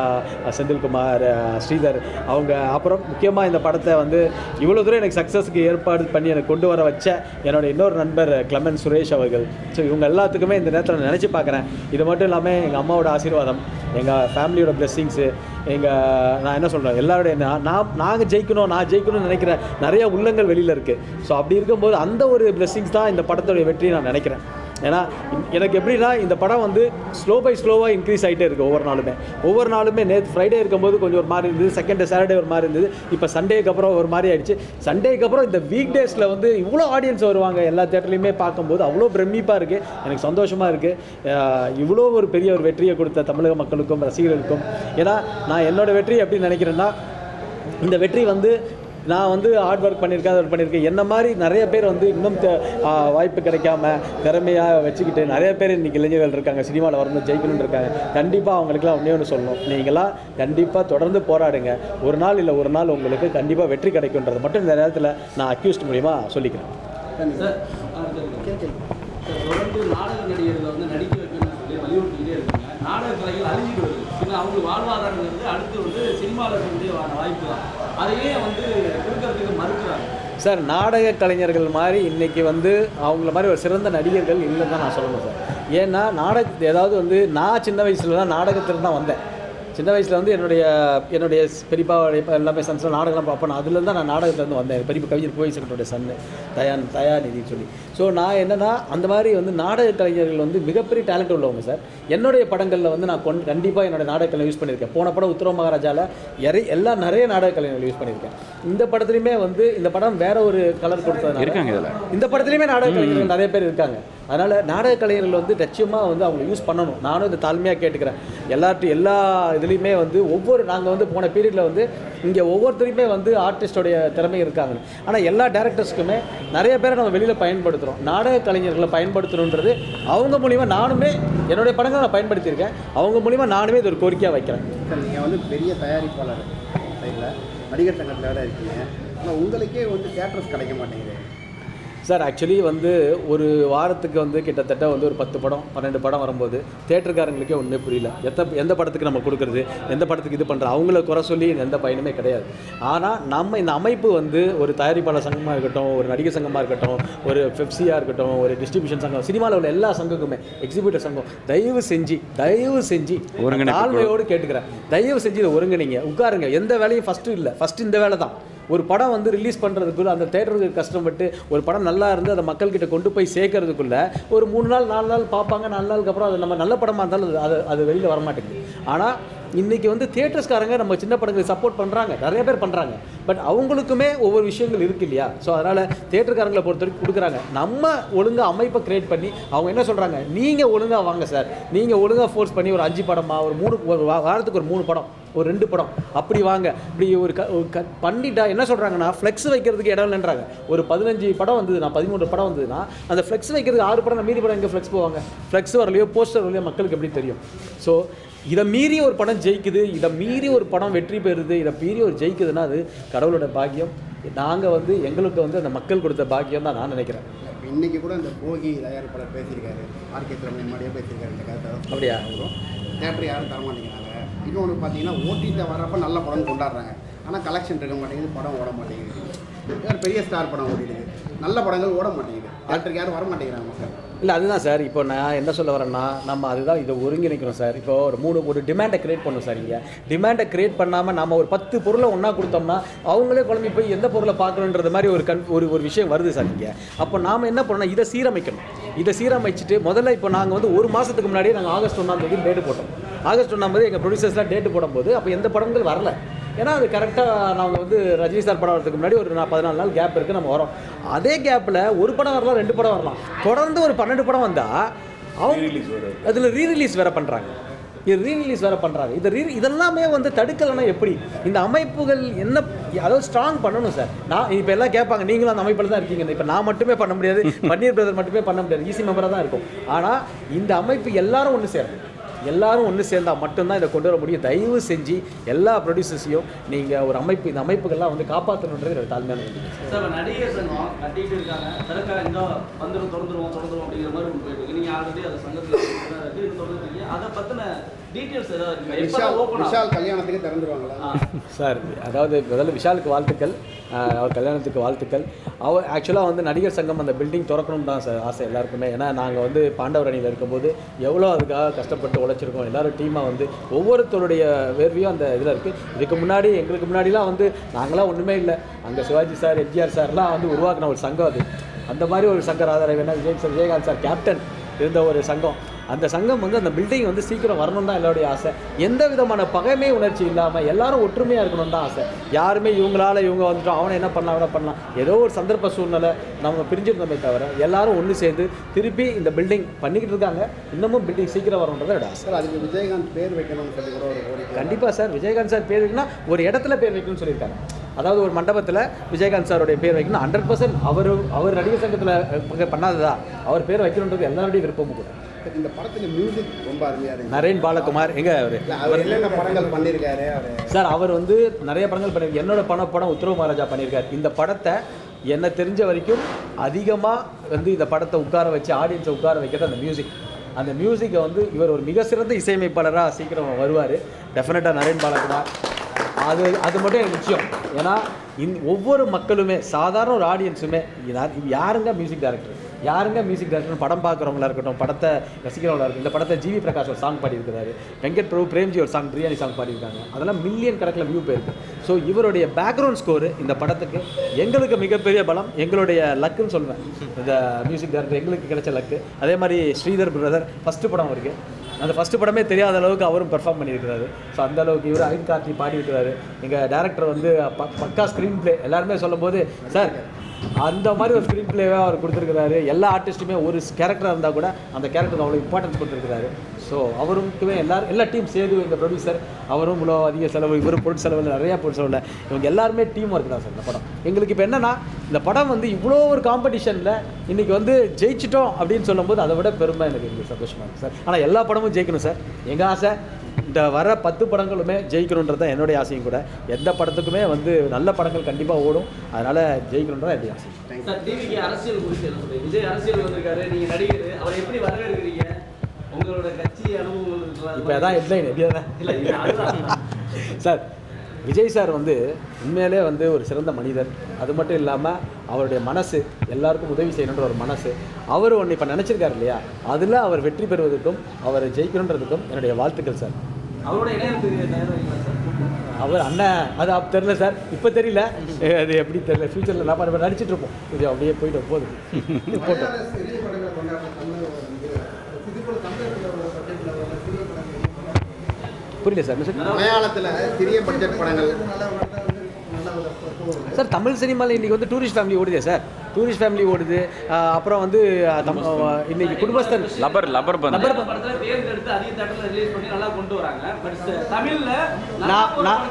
செந்தில்குமார் ஸ்ரீதர் அவங்க அப்புறம் முக்கியமாக இந்த படத்தை வந்து இவ்வளோ தூரம் எனக்கு சக்ஸஸ்க்கு ஏற்பாடு பண்ணி எனக்கு கொண்டு வர வச்ச என்னோட இன்னொரு நண்பர் கிளமன் சுரேஷ் அவர்கள். ஸோ இவங்க எல்லாத்துக்குமே இந்த நேரத்தில் நான் நினச்சி பார்க்குறேன். இது மட்டும் இல்லாமல் எங்கள் அம்மாவோட ஆசீர்வாதம் எங்கள் ஃபேமிலியோட பிளெஸ்ஸிங்ஸு எங்கள் நான் என்ன சொல்கிறேன் எல்லாருடைய நான் நான் நாங்கள் ஜெயிக்கணும் நான் ஜெயிக்கணும்னு நினைக்கிறேன் நிறைய உள்ளங்கள் வெளியில் இருக்குது ஸோ அப்படி இருக்கும்போது அந்த ஒரு பிளெஸ்ஸிங்ஸ் தான் இந்த படத்துடைய வெற்றி நான் நினைக்கிறேன். ஏன்னா எனக்கு எப்படின்னா இந்த படம் வந்து ஸ்லோ பை ஸ்லோவாக இன்க்ரீஸ் ஆகிட்டே இருக்குது ஒவ்வொரு நாளுமே. ஒவ்வொரு நாளுமே நேற்று ஃப்ரைடே இருக்கும்போது கொஞ்சம் ஒரு மாதிரி இருந்தது செகண்ட் சாட்டர்டே ஒரு மாதிரி இருந்தது இப்போ சண்டேக்கு அப்புறம் ஒரு மாதிரி ஆயிடுச்சு. சண்டேக்கு அப்புறம் இந்த வீக் டேஸில் வந்து இவ்வளோ ஆடியன்ஸ் வருவாங்க எல்லா தேட்டர்லையுமே பார்க்கும்போது அவ்வளோ பிரமிப்பாக இருக்குது எனக்கு சந்தோஷமாக இருக்குது இவ்வளோ ஒரு பெரிய ஒரு வெற்றியை கொடுத்த தமிழக மக்களுக்கும் ரசிகர்களுக்கும். ஏன்னா நான் என்னோட வெற்றி எப்படி நினைக்கிறேன்னா இந்த வெற்றி வந்து நான் வந்து ஹார்ட் ஒர்க் பண்ணியிருக்கேன் அது பண்ணியிருக்கேன் என்ன மாதிரி நிறைய பேர் வந்து இன்னும் வாய்ப்பு கிடைக்காம திறமையாக வச்சுக்கிட்டு நிறைய பேர் இன்றைக்கி இளைஞர்கள் இருக்காங்க சினிமாவில் வரணும் ஜெயிக்கணும்னு இருக்காங்க. கண்டிப்பாக அவங்களுக்குலாம் ஒன்றே ஒன்று சொல்லணும். நீங்களாம் கண்டிப்பாக தொடர்ந்து போராடுங்க. ஒரு நாள் இல்லை ஒரு நாள் உங்களுக்கு கண்டிப்பாக வெற்றி கிடைக்குன்றது மட்டும் இந்த நேரத்தில் நான் அக்யூஸ்ட் மூலியமாக சொல்லிக்கிறேன். தொடர்ந்து நாடக நடிகர்களை வந்து நடிக்க வைக்கணும்னு சொல்லி வலியுறுத்திக்கிட்டே இருக்காங்க. நாடக கலைகள் அழிஞ்சிட்டு வருது. அவங்க வாழ்வாதாரங்கிறது அடுத்து வந்து சினிமாவில் இருக்கக்கூடிய வாய்ப்பு தான். அதையே வந்து கொடுக்கறதுக்கு மறுக்கிறாங்க. சார் நாடக கலைஞர்கள் மாதிரி இன்னைக்கு வந்து அவங்கள மாதிரி ஒரு சிறந்த நடிகர்கள் இல்லைன்னு தான் நான் சொல்லணும் சார். ஏன்னா நாடக ஏதாவது வந்து நான் சின்ன வயசுல தான் நாடகத்தில் தான் வந்தேன். சின்ன வயசில் வந்து என்னுடைய என்னுடைய பெரியப்பா இப்போ எல்லாமே சன்ஸ்லாம் நாடகம்லாம் பார்ப்பேன். அதுலேருந்து தான் நான் நாடகத்துலேருந்து வந்தேன். பெரியப்பா கவிஞர் கோவை சங்கருடைய சன்னு தயான் தயாநிதின்னு சொல்லி. ஸோ நான் என்னன்னா அந்த மாதிரி வந்து நாடக கலைஞர்கள் வந்து மிகப்பெரிய டேலண்ட் உள்ளவங்க சார். என்னுடைய படங்களில் வந்து நான் கொண் கண்டிப்பாக என்னோட நாடக கலை யூஸ் பண்ணியிருக்கேன். போன படம் உத்தரவு மகாராஜாவில் எறை எல்லா நிறைய நாடக கலைஞர்கள் யூஸ் பண்ணியிருக்கேன். இந்த படத்துலையுமே வந்து இந்த படம் வேற ஒரு கலர் கொடுத்தது இருக்காங்க. இந்த படத்துலையுமே நாடக கலைஞர்கள் நிறைய பேர் இருக்காங்க. அதனால் நாடக கலைஞர்கள் வந்து லட்சியமாக வந்து அவங்க யூஸ் பண்ணணும். நானும் இந்த தாழ்மையாக கேட்டுக்கிறேன். எல்லார்ட்டும் எல்லா இதுலேயுமே வந்து ஒவ்வொரு நாங்கள் வந்து போன பீரியடில் வந்து இங்கே ஒவ்வொருத்தருக்குமே வந்து ஆர்டிஸ்டோடைய திறமை இருக்காங்க. ஆனால் எல்லா டேரக்டர்ஸ்க்குமே நிறைய பேரை நம்ம வெளியில் பயன்படுத்துகிறோம் நாடக கலைஞர்களை பயன்படுத்தணுன்றது அவங்க மூலிமா நானுமே என்னுடைய படங்களை நான் பயன்படுத்தியிருக்கேன். அவங்க மூலிமா நானுமே இது ஒரு கோரிக்கையாக வைக்கிறேன். நீங்கள் வந்து பெரிய தயாரிப்பாளர் சைடில் நடிகர் சங்கத்தில் வேறு இருக்கீங்க. ஆனால் உங்களுக்கே வந்து தேட்டர்ஸ் கிடைக்க மாட்டேங்குது. சார் ஆக்சுவலி வந்து ஒரு வாரத்துக்கு வந்து கிட்டத்தட்ட வந்து ஒரு பத்து படம் பன்னெண்டு படம் வரும்போது தேட்டருக்காரங்களுக்கே ஒன்றுமே புரியல. எத்த எந்த படத்துக்கு நம்ம கொடுக்குறது எந்த படத்துக்கு இது பண்ணுற அவங்கள குறை சொல்லி எந்த பயனுமே கிடையாது. ஆனால் நம்ம இந்த அமைப்பு வந்து ஒரு தயாரிப்பாளர் சங்கமாக இருக்கட்டும் ஒரு நடிகர் சங்கமாக இருக்கட்டும் ஒரு பெப்சியாக இருக்கட்டும் ஒரு டிஸ்ட்ரிபியூஷன் சங்கம் சினிமாவில் உள்ள எல்லா சங்கக்குமே எக்ஸிபியூட்டர் சங்கம் தயவு செஞ்சு தயவு செஞ்சு தாழ்மையோடு கேட்டுக்கிறேன். தயவு செஞ்சு இதை ஒருங்கிணைங்க உட்காருங்க. எந்த வேலையும் ஃபஸ்ட்டு இல்லை. ஃபஸ்ட்டு இந்த வேலை தான். ஒரு படம் வந்து ரிலீஸ் பண்ணுறதுக்குள்ள அந்த தேட்டருக்கு கஷ்டப்பட்டு ஒரு படம் நல்லா இருந்து அதை மக்கள்கிட்ட கொண்டு போய் சேர்க்கறதுக்குள்ள ஒரு மூணு நாள் நாலு நாள் பார்ப்பாங்க நாலு நாளுக்கு அப்புறம் அது நம்ம நல்ல படமாக இருந்தாலும் அது- அது வெளியில் வர மாட்டேங்குது. ஆனால் இன்றைக்கி வந்து தேட்டர்ஸ்காரங்க நம்ம சின்ன படங்களுக்கு சப்போர்ட் பண்ணுறாங்க நிறைய பேர் பண்ணுறாங்க பட் அவங்களுக்குமே ஒவ்வொரு விஷயங்கள் இருக்கு இல்லையா? ஸோ அதனால் தேட்டருக்காரங்களை பொறுத்த வரைக்கும் கொடுக்குறாங்க. நம்ம ஒழுங்காக அமைப்பை க்ரியேட் பண்ணி அவங்க என்ன சொல்கிறாங்க நீங்கள் ஒழுங்காக வாங்க சார் நீங்கள் ஒழுங்காக ஃபோர்ஸ் பண்ணி ஒரு அஞ்சு படமாக ஒரு மூணு ஒரு வாரத்துக்கு ஒரு மூணு படம். ஒரு ரெண்டு படம். அப்படி வாங்க. இப்படி ஒரு க பண்ணிட்டா என்ன சொல்கிறாங்கன்னா ஃப்ளெக்ஸ் வைக்கிறதுக்கு இடம் இல்லைன்றாங்க. ஒரு பதினஞ்சு படம் வந்ததுன்னா பதிமூணு படம் வந்ததுன்னா அந்த ஃப்ளெக்ஸ் வைக்கிறதுக்கு ஆறு படம் மீதி படம் எங்கே ஃப்ளெக்ஸ் போவாங்க? ஃப்ளெக்ஸ் வரலையோ போஸ்டர் வரலையோ மக்களுக்கு எப்படி தெரியும்? ஸோ இதை மீறி ஒரு படம் ஜெயிக்குது இதை மீறி ஒரு படம் வெற்றி பெறுது இதை மீறி ஒரு ஜெயிக்குதுன்னா அது கடவுளோட பாக்கியம். நாங்கள் வந்து எங்களுக்கு வந்து அந்த மக்கள் கொடுத்த பாக்கியம் தான் நான் நினைக்கிறேன். இன்றைக்கி கூட இந்த போகி தயாரிப்பாளர் பேசியிருக்காரு. ஆர்கே திறமை முன்னாடியே பேசியிருக்காரு இந்த கருத்தை. அப்படியா? தேட்டர் யாரும் தர மாட்டேங்கிறாங்க இன்னொன்று பார்த்தீங்கன்னா ஓடிடி வரப்போ நல்ல படம் கொண்டாடுறாங்க. ஆனால் கலெக்ஷன் இருக்க மாட்டேங்குது படம் ஓட மாட்டேங்குது. யார் பெரிய ஸ்டார் படம் ஓடிடுது நல்ல படங்கள் ஓட மாட்டேங்குது. டாக்டருக்கு யாரும் வர மாட்டேங்கிறாங்க மக்கள். இல்லை அதுதான் சார். இப்போ நான் என்ன சொல்ல வரேன்னா நம்ம அதுதான் இதை ஒருங்கிணைக்கிறோம் சார். இப்போ ஒரு மூணு ஒரு டிமாண்டை கிரியேட் பண்ணணும் சார் இங்கே. டிமாண்டை கிரியேட் பண்ணாமல் நம்ம ஒரு பத்து பொருளை ஒன்றா கொடுத்தோம்னா அவங்களே குழம்பி போய் எந்த பொருளை பார்க்கணுன்றது மாதிரி ஒரு கன் ஒரு ஒரு விஷயம் வருது சார் இங்கே. அப்போ நாம் என்ன பண்ணோம்னா இதை சீரமைக்கணும். இதை சீரமைச்சிட்டு முதல்ல இப்போ நாங்கள் வந்து ஒரு மாதத்துக்கு முன்னாடியே நாங்கள் ஆகஸ்ட் ஒன்றாம் தேதி டேட்டு போட்டோம். ஆகஸ்ட் ஒன்றாம் தேதி எங்கள் ப்ரொடியூசர்ஸ்லாம் டேட்டு போடும்போது அப்போ எந்த படங்கள் வரல. ஏன்னா அது கரெக்டாக நாங்கள் வந்து ரஜினி சார் படம் வரதுக்கு முன்னாடி ஒரு நான் பதினாலு நாள் கேப் இருக்குது நம்ம வரோம். அதே கேப்பில் ஒரு படம் வரலாம் ரெண்டு படம் வரலாம். தொடர்ந்து ஒரு பன்னெண்டு படம் வந்தால் அவங்க அதில் ரீ ரிலீஸ் வேறு பண்ணுறாங்க இது ரீ ரிலீஸ் வேறு பண்ணுறாங்க இது ரீ இதெல்லாமே வந்து தடுக்கலைன்னா எப்படி? இந்த அமைப்புகள் என்ன அதாவது ஸ்ட்ராங் பண்ணணும் சார். நான் இப்போ எல்லாம் கேட்பாங்க நீங்களும் அந்த அமைப்பில் தான் இருக்கீங்க. இப்போ நான் மட்டுமே பண்ண முடியாது பன்னீர் பிரதர் மட்டுமே பண்ண முடியாது. ஈஸி மெம்பராக தான் இருக்கும். ஆனால் இந்த அமைப்பு எல்லாரும் ஒன்று சேரணும். எல்லாரும் ஒன்று சேர்ந்தால் மட்டும்தான் இதை கொண்டு வர முடியும். தயவு செஞ்சு எல்லா ப்ரொடியூசர்ஸையும் நீங்கள் ஒரு அமைப்பு இந்த அமைப்புகள்லாம் வந்து காப்பாற்றணுன்றது என்னோட தாழ்மையான. சார் நடிகர் சங்கம் கட்டிட்டு இருக்காங்க. வந்துடும் திறந்துருவோம் திறந்துருவோம் அப்படிங்கிற மாதிரி போயிட்டு இருக்கு. நீங்க ஆல்ரெடி அது சங்கத்தில் அதை எப்போ விஷால் கல்யாணத்துக்கு திறந்துருவாங்களா? சார் அதாவது முதல்ல விஷாலுக்கு வாழ்த்துக்கள். அவர் கல்யாணத்துக்கு வாழ்த்துக்கள். அவர் ஆக்சுவலாக வந்து நடிகர் சங்கம் அந்த பில்டிங் திறக்கணும் தான் சார் ஆசை எல்லாருக்குமே. ஏன்னா நாங்கள் வந்து பாண்டவர் அணியில் இருக்கும்போது எவ்வளோ அதுக்காக கஷ்டப்பட்டு உழைச்சிருக்கோம். எல்லாரும் டீமாக வந்து ஒவ்வொருத்தருடைய வேர்வையும் அந்த இதில் இருக்குது இதுக்கு முன்னாடி எங்களுக்கு முன்னாடிலாம் வந்து நாங்களாம் ஒன்றுமே இல்லை. அங்கே சிவாஜி சார் எம்ஜிஆர் சார்லாம் வந்து உருவாக்கின ஒரு சங்கம் அது. அந்த மாதிரி ஒரு Shankar ராதாரவனா Vijay sir Vijayakanth sir captain இருந்த ஒரு சங்கம். அந்த சங்கம் வந்து அந்த பில்டிங் வந்து சீக்கிரம் வரணும் தான் எல்லாருடைய ஆசை. எந்த விதமான பகைமை உணர்ச்சி இல்லாமல் எல்லாரும் ஒற்றுமையாக இருக்கணும் தான் ஆசை. யாருமே இவங்களால இவங்க வந்துட்டோம் அவனை என்ன பண்ணலாம் அவனை பண்ணலாம். ஏதோ ஒரு சந்தர்ப்ப சூழ்நிலை நம்ம பிரிஞ்சிருந்தோமே தவிர எல்லாரும் ஒன்று சேர்ந்து திருப்பி இந்த பில்டிங் பண்ணிக்கிட்டு இருக்காங்க. இன்னமும் பில்டிங் சீக்கிரம் வரணுன்றதை என்னோட ஆசை. சார் அதுக்கு விஜயகாந்த் பேர் வைக்கணும்னு சொல்லி கூட ஒரு கண்டிப்பாக சார். விஜயகாந்த் சார் பேர் வைக்கணும்னா ஒரு இடத்துல பேர் வைக்கணும்னு சொல்லியிருக்காங்க அதாவது ஒரு மண்டபத்தில் விஜயகாந்த் சாருடைய பேர் வைக்கணும். ஹண்ட்ரட் பர்சன்ட் அவர் அவர் நடிகர் சங்கத்தில் பண்ணாததா? அவர் பேர் வைக்கணுன்றது எல்லாருடைய விருப்பமும் கூட. இந்த படத்துல மியூசிக் ரொம்ப அருமையாக இருக்கு. நரேன் பாலகுமார் எங்க அவர்? அவர் என்னென்ன படங்கள் பண்ணியிருக்காரு சார் அவர் வந்து நிறைய படங்கள் பண்ணியிருக்காரு என்னோட பண படம் உத்தரவு மகாராஜா பண்ணியிருக்காரு இந்த படத்தை என்ன தெரிஞ்ச வரைக்கும் அதிகமாக வந்து இந்த படத்தை உட்கார வச்சு ஆடியன்ஸை உட்கார வைக்கிறது அந்த மியூசிக் அந்த மியூசிக்கை வந்து இவர் ஒரு மிக சிறந்த இசையமைப்பாளராக சீக்கிரம் வருவார். டெஃபினட்டாக நரேன் பாலகுமார். அது அது மட்டும் எனக்கு நிச்சயம் ஏன்னா இந் ஒவ்வொரு மக்களுமே சாதாரண ஒரு ஆடியன்ஸுமே யார் யாருங்க மியூசிக் டைரக்டர் யாருங்க மியூசிக் டைரக்டர் படம் பார்க்குறவங்களா இருக்கட்டும் படத்தை ரசிக்கிறவங்களா இருக்கட்டும் இந்த படத்தை ஜிவி பிரகாஷ் ஒரு சாங் பாடியிருக்கிறாரு வெங்கட் பிரபு பிரேம்ஜி ஒரு சாங் பிரியாணி சாங் பாடியிருக்காங்க. அதெல்லாம் மில்லியன் கணக்கில் வியூ போயிருக்கு. ஸோ இவருடைய பேக்ரவுண்ட் ஸ்கோரு இந்த படத்துக்கு எங்களுக்கு மிகப்பெரிய பலம் எங்களுடைய லக்குன்னு சொல்வேன். இந்த மியூசிக் டைரக்டர் எங்களுக்கு கிடைச்ச லக்கு அதே மாதிரி ஸ்ரீதர் பிரதர் ஃபஸ்ட்டு படம் இருக்குது அந்த ஃபஸ்ட்டு படமே தெரியாத அளவுக்கு அவரும் பெர்ஃபார்ம் பண்ணியிருக்கிறாரு. ஸோ அந்த அளவுக்கு இவர் அனில் கார்த்தி பாடியிருக்கிறாரு எங்கள் டேரக்டர் வந்து ப- பக்கா ஸ்க்ரீன் பிளே எல்லாருமே சொல்லும்போது சார் அந்த மாதிரி ஒரு ஸ்க்ரீன் பிளேவே அவர் கொடுத்துருக்கிறாரு. எல்லா ஆர்டிஸ்ட்டுமே ஒரு கேரக்டராக இருந்தால் கூட அந்த கேரக்டருக்கு அவ்வளோ இம்பார்ட்டன்ஸ் கொடுத்துருக்கிறாரு. ஸோ அவருக்குமே எல்லாரும் எல்லா டீம் சேது எங்கள் ப்ரொடியூசர் அவரும் இவ்வளோ அதிக செலவு இவரும் பொருட் செலவு இல்லை நிறையா பொருட் செலவு இல்லை இவங்க எல்லாருமே டீம் ஒர்க் தான் சார் இந்த படம். எங்களுக்கு இப்போ என்னென்னா இந்த படம் வந்து இவ்வளோ ஒரு காம்படிஷனில் இன்றைக்கி வந்து ஜெயிச்சிட்டோம் அப்படின்னு சொல்லும்போது அதை விட பெருமை எனக்கு எங்களுக்கு சந்தோஷமாக இருக்குது சார் ஆனால் எல்லா படமும் ஜெயிக்கணும் சார் எங்கள் ஆசை? இந்த வர பத்து படங்களுமே ஜெயிக்கணுன்றது தான் என்னுடைய ஆசையும் கூட. எந்த படத்துக்குமே வந்து நல்ல படங்கள் கண்டிப்பாக ஓடும். அதனால் ஜெயிக்கணுன்றது என்னுடைய ஆசை. அரசியல் குறித்து விஜய் அரசியல் வந்திருக்காரு நீங்கள் நடிகர் அவர் எப்படி வரவேற்கிறீங்க? உங்களோட கட்சி அனுபவம் இருக்கலாம். இப்போ அதான் ஹெட்லைன் எப்படியா இல்ல இது அதுதான். சார் விஜய் சார் வந்து உண்மையிலே வந்து ஒரு சிறந்த மனிதர். அது மட்டும் இல்லாமல் அவருடைய மனசு எல்லாருக்கும் உதவி செய்யணுன்ற ஒரு மனசு. அவர் ஒன்று இப்போ நினச்சிருக்காரு இல்லையா? அதில் அவர் வெற்றி பெறுவதற்கும் அவர் ஜெயிக்கணுன்றதுக்கும் என்னுடைய வாழ்த்துக்கள் சார். அவரோட இணையத்துக்கு தயாராக இருக்கீங்களா சார்? அவர் அண்ணன் அது அப்ப தெரியல சார். இப்போ தெரியல. அது எப்படி தெரியல? ஃப்யூச்சரில் நான் பாரு நடிச்சிட்டு இருப்போம். இது அப்படியே போயிட்டு போதும் [LAUGHS] போட்டோம் சிறிய படங்களை கொண்டாடுற தமிழ் வந்து இது போல தமிழகத்தில் உள்ள பட்ஜெட்டில் உள்ள சிறிய படங்கள் புரியல சார் மலையாளத்தில் சிறிய பட்ஜெட் படங்கள். சார் தமிழ் சினிமாவில் இன்றைக்கி வந்து டூரிஸ்ட் ஃபேமிலி ஓடுதே சார். டூரிஸ்ட் ஃபேமிலி ஓடுது. அப்புறம் வந்து இன்னைக்கு குடும்பஸ்தன் லப்பர் லப்பர் பந்து. லப்பர் இந்த படத்துல தேர்ந்தெடுத்து அதிக தேட்டர்ல ரிலீஸ் பண்ணி நல்லா கொண்டு வராங்க. பட் தமிழ்ல நான் நான்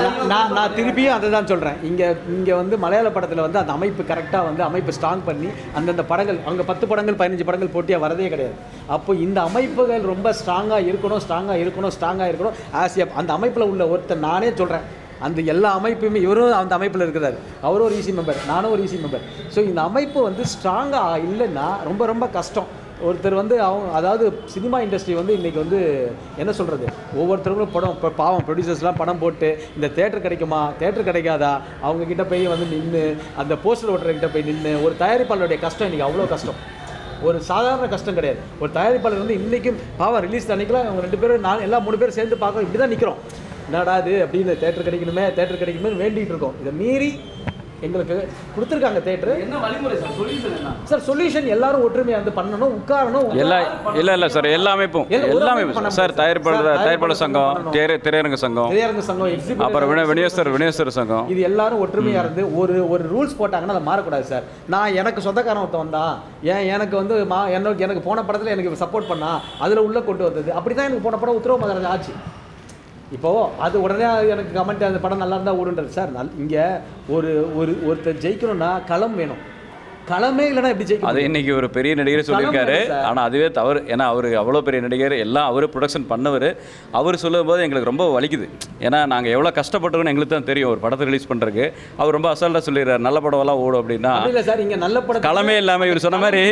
நான் நான் நான் திருப்பியும் அதை தான் சொல்கிறேன் இங்கே இங்கே வந்து மலையாள படத்தில் வந்து அந்த அமைப்பு கரெக்டாக வந்து அமைப்பு ஸ்ட்ராங் பண்ணி அந்தந்த படங்கள் அங்கே பத்து படங்கள் பதினஞ்சு படங்கள் போட்டியாக வரதே கிடையாது. அப்போ இந்த அமைப்புகள் ரொம்ப ஸ்ட்ராங்காக இருக்கணும் ஸ்ட்ராங்காக இருக்கணும் ஸ்ட்ராங்காக இருக்கணும். ஆஸ் அந்த அமைப்பில் உள்ள ஒருத்தர் நானே சொல்கிறேன் அந்த எல்லா அமைப்புமே இவரும் அந்த அமைப்பில் இருக்கிறார். அவரும் ஒரு இசி மெம்பர் நானும் ஒரு இசி மெம்பர் ஸோ இந்த அமைப்பு வந்து ஸ்ட்ராங்காக இல்லைன்னா ரொம்ப ரொம்ப கஷ்டம். ஒருத்தர் வந்து அவங்க அதாவது சினிமா இண்டஸ்ட்ரி வந்து இன்றைக்கி வந்து என்ன சொல்கிறது ஒவ்வொருத்தருக்கும் படம் இப்போ பாவம் ப்ரொடியூசர்ஸ்லாம் படம் போட்டு இந்த தேட்டர் கிடைக்குமா? தேட்டர் கிடைக்காதா? அவங்கக்கிட்ட போய் வந்து நின்று அந்த போஸ்டர் ஓட்டுறக்கிட்ட போய் நின்று ஒரு தயாரிப்பாளருடைய கஷ்டம் இன்றைக்கி அவ்வளோ கஷ்டம். ஒரு சாதாரண கஷ்டம் கிடையாது. ஒரு தயாரிப்பாளர் வந்து இன்றைக்கும் பாவம் ரிலீஸ் அன்னைக்கெல்லாம் அவங்க ரெண்டு பேரும் நான் எல்லாம் மூணு பேரும் சேர்ந்து பார்க்க இப்படி தான் நிற்கிறோம் என்னடா இது அப்படின்னு தேட்டர் கிடைக்கணுமே தேட்டர் கிடைக்கணுமே வேண்டிகிட்டு இருக்கோம். இதை மீறி எங்களுக்கு கொடுத்துருக்காங்க தேட்டரு என்ன வழிமுறை சார்? சொல்யூஷன் என்ன? சார் சொல்யூஷன் எல்லாரும் ஒற்றுமையாக வந்து பண்ணணும் உட்காரணும் எல்லா இல்லை இல்லை சார் எல்லா அமைப்பும் எல்லா- ஒரு எல்லாமே அமைப்பு பண்ண சார். தயாரிப்பாளர் தயாரிப்பாளர் சங்கம். திரை திரையரங்க சங்கம் திரையரங்கு சங்கம் அப்புறம் வின விநியோகஸ்தர் விநியோகஸ்தர் சங்கம். இது எல்லாரும் ஒற்றுமையா இருந்து ஒரு ஒரு ரூல்ஸ் போட்டாங்கன்னா அதை மாறக்கூடாது சார். நான் எனக்கு சொந்தக்காரன் ஒருத்தன் வந்தான். ஏன் எனக்கு வந்து மா எனக்கு எனக்கு போன படத்தில் எனக்கு சப்போர்ட் பண்ணா அதில் உள்ள கொண்டு வந்தது. அப்படி தான் எனக்கு போன படம் உத்தரவு மகாராஜா ஆச்சு. இப்போ அது உடனே எனக்கு கமெண்ட் அந்த படம் நல்லா இருந்தால் ஓடுன்றது. சார் நல் இங்கே ஒரு ஒரு ஒருத்தர் ஜெயிக்கணும்னா களம் வேணும். களமே இல்லைன்னா எப்படி ஜெயிக்க அது? இன்னைக்கு ஒரு பெரிய நடிகர் சொல்லியிருக்காரு. ஆனால் அதுவே தவறு. ஏன்னா அவர் அவ்வளோ பெரிய நடிகர் எல்லாம் அவர் ப்ரொடக்ஷன் பண்ணவர். அவர் சொல்லும்போது எங்களுக்கு ரொம்ப வலிக்குது. ஏன்னா நாங்கள் எவ்வளோ கஷ்டப்பட்டோம்னு எங்களுக்கு தான் தெரியும் ஒரு படத்தை ரிலீஸ் பண்ணுறதுக்கு அவர் ரொம்ப அசால்ட்டாக சொல்லிடுறாரு நல்ல படமெல்லாம் ஓடும் அப்படின்னா. அப்படி இல்லை சார் இங்கே நல்ல படம் களமே இல்லாமல் இவர் சொன்ன மாதிரி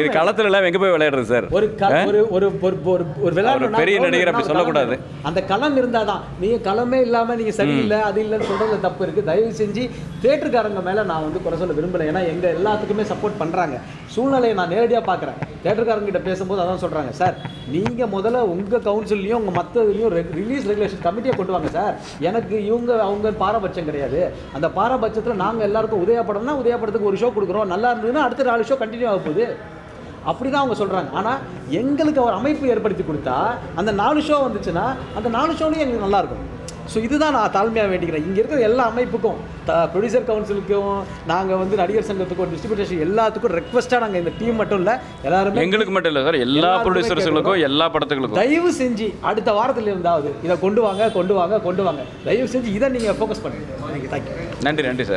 இது களத்துல எல்லாம் எங்கே போய் விளையாடுறது சார்? ஒரு ஒரு ஒரு ஒரு ஒரு விளையாடணும்னா பெரிய நடிகர் அப்படி சொல்லக்கூடாது. அந்த களம் இருந்தாதான் நீங்க களமே இல்லாம நீங்க சரியில்லை அது இல்லைன்னு சொல்றதுல தப்பு இருக்கு. தயவு செஞ்சு தேட்டருக்காரங்க மேல நான் வந்து குறை சொல்ல விரும்பல. ஏன்னா எங்க எல்லாத்துக்குமே சப்போர்ட் பண்றாங்க. சூழ்நிலையை நான் நேரடியாக பார்க்குறேன். தேட்டருக்காரங்க கிட்ட பேசும்போது அதான் சொல்றாங்க சார் நீங்கள் முதல்ல உங்கள் கவுன்சில்லையும் உங்கள் மற்ற இதுலையும் ரிலீஸ் ரெகுலேஷன் கமிட்டியை கொண்டு வாங்க சார். எனக்கு இவங்க அவங்க பாரபட்சம் கிடையாது. அந்த பாரபட்சத்தில் நாங்கள் எல்லாருக்கும் உதயா படம்னா உதயா படத்துக்கு ஒரு ஷோ கொடுக்குறோம். நல்லா இருந்ததுன்னா அடுத்த நாலு ஷோ கண்டினியூ ஆக போகுது. அப்படி தான் அவங்க சொல்கிறாங்க ஆனால் எங்களுக்கு ஒரு அமைப்பு ஏற்படுத்தி கொடுத்தா அந்த நாலு ஷோ வந்துச்சுன்னா அந்த நாலு ஷோலையும் எங்களுக்கு நல்லா இருக்கும். ஸோ இதுதான் நான் தாழ்மையாக வேண்டிக்கிறேன். இங்கே இருக்கிற எல்லா அமைப்புக்கும் ப்ரொடியூசர் கவுன்சிலுக்கும் நாங்கள் வந்து நடிகர் சங்கத்துக்கும் டிஸ்ட்ரிபியூட்டேஷன் எல்லாத்துக்கும் ரெக்வஸ்ட்டாக நாங்கள் இந்த டீம் மட்டும் இல்லை எல்லாருமே எங்களுக்கு மட்டும் இல்லை சார் எல்லா கேட்குறோம். எல்லா படத்துகளுக்கும். தயவு செஞ்சு அடுத்த வாரத்தில் இருந்தாவது இதை கொண்டு வாங்க கொண்டு வாங்க கொண்டு வாங்க. தயவு செஞ்சு இதை நீங்கள் ஃபோக்கஸ் பண்ணுங்க. தேங்க்யூ நன்றி நன்றி சார்